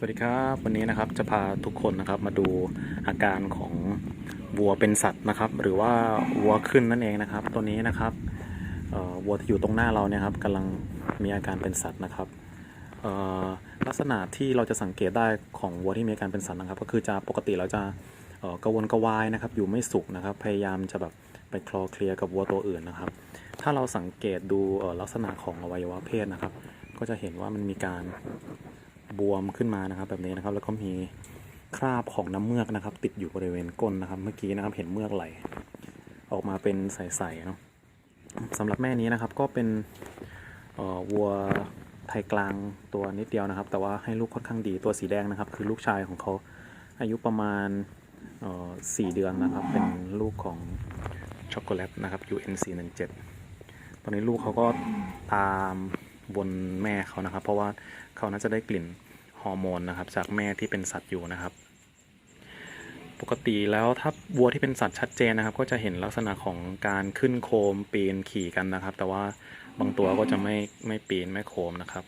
สวัสดีครับวันนี้นะครับจะพาทุกคนนะครับมาดูอาการของวัวเป็นสัตว์นะครับ หรือว่าวัวขึ้นนั่นเองนะครับ ตัวนี้นะครับวัวที่อยู่ตรงหน้าเราเนี่ยครับกำลังมีอาการเป็นสัตว์นะครับลักษณะที่เราจะสังเกตได้ของวัวที่มีอาการเป็นสัตว์นะครับ ก็คือจะปกติเราจะกระวนกระวายนะครับ อยู่ไม่สุขนะครับ พยายามจะแบบไปคลอเคลียกับวัวตัวอื่นนะครับ ถ้าเราสังเกตดูลักษณะของอวัยวะเพศนะครับ ก็จะเห็นว่ามันมีการ บวมขึ้นมานะครับ แบบนี้นะครับ แล้วก็มีคราบของน้ำเมือกนะครับ ติดอยู่บริเวณก้นนะครับ เมื่อกี้นะครับเห็นเมือกไหล ออกมาเป็นใสๆเนาะสำหรับแม่นี้นะครับก็เป็นวัวไทยกลางตัวนิดเดียวนะครับ แต่ว่าให้ลูกค่อนข้างดีตัวสีแดงนะครับ คือลูกชายของเขาอายุประมาณสี่เดือนนะครับ เป็นลูกของช็อกโกแลตนะครับ UNC 17 ตอนนี้ลูกเขาก็ตามบนแม่เขานะครับ เพราะว่าเขาน่าจะได้กลิ่น อร์โมนนะครับ จากแม่ที่เป็นสัตว์อยู่นะครับ ปกติแล้วถ้าวัวที่เป็นสัตว์ชัดเจนนะครับ ก็จะเห็นลักษณะของการขึ้นโคมปีนขี่กันนะครับ แต่ว่าบางตัวก็จะไม่ไม่ปีนไม่โคมนะครับ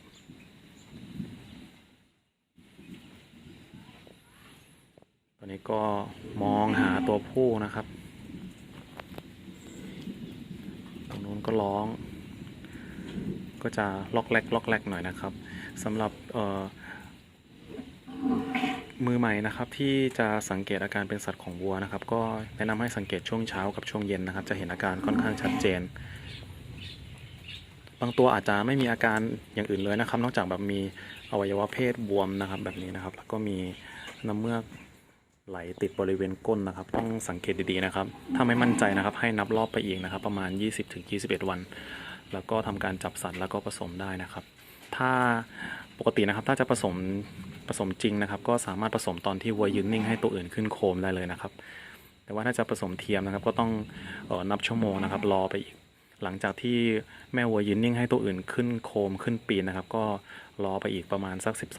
ตอนนี้ก็มองหาตัวผู้นะครับตรงนู้นก็ร้องก็จะล็อกแรกล็อกแรกหน่อยนะครับสำหรับเอ่อ มือใหม่นะครับที่จะสังเกตอาการเป็นสัตว์ของวัวนะครับ ก็แนะนำให้สังเกตช่วงเช้ากับช่วงเย็นนะครับ จะเห็นอาการค่อนข้างชัดเจน บางตัวอาจจะไม่มีอาการอย่างอื่นเลยนะครับ นอกจากแบบมีอวัยวะเพศบวมนะครับ แบบนี้นะครับ แล้วก็มีน้ำเมือกไหลติดบริเวณก้นนะครับ ต้องสังเกตดีๆนะครับ ถ้าไม่มั่นใจนะครับ ให้นับรอบไปอีกนะครับ ประมาณ 20-21 วัน แล้วก็ทำการจับสัตว์แล้วก็ผสมได้นะครับ ถ้าปกตินะครับถ้าจะผสม ผสมจริงนะครับ ก็สามารถผสมตอนที่วัวยืนนิ่งให้ตัวอื่นขึ้นโคมได้เลยนะครับ แต่ว่าถ้าจะผสมเทียมนะครับ ก็ต้องออนับชั่วโมงนะครับ รอไปอีก หลังจากที่แม่วัวยืนนิ่งให้ตัวอื่นขึ้นโคมขึ้นปีนนะครับ ก็รอไปอีกประมาณสัก 12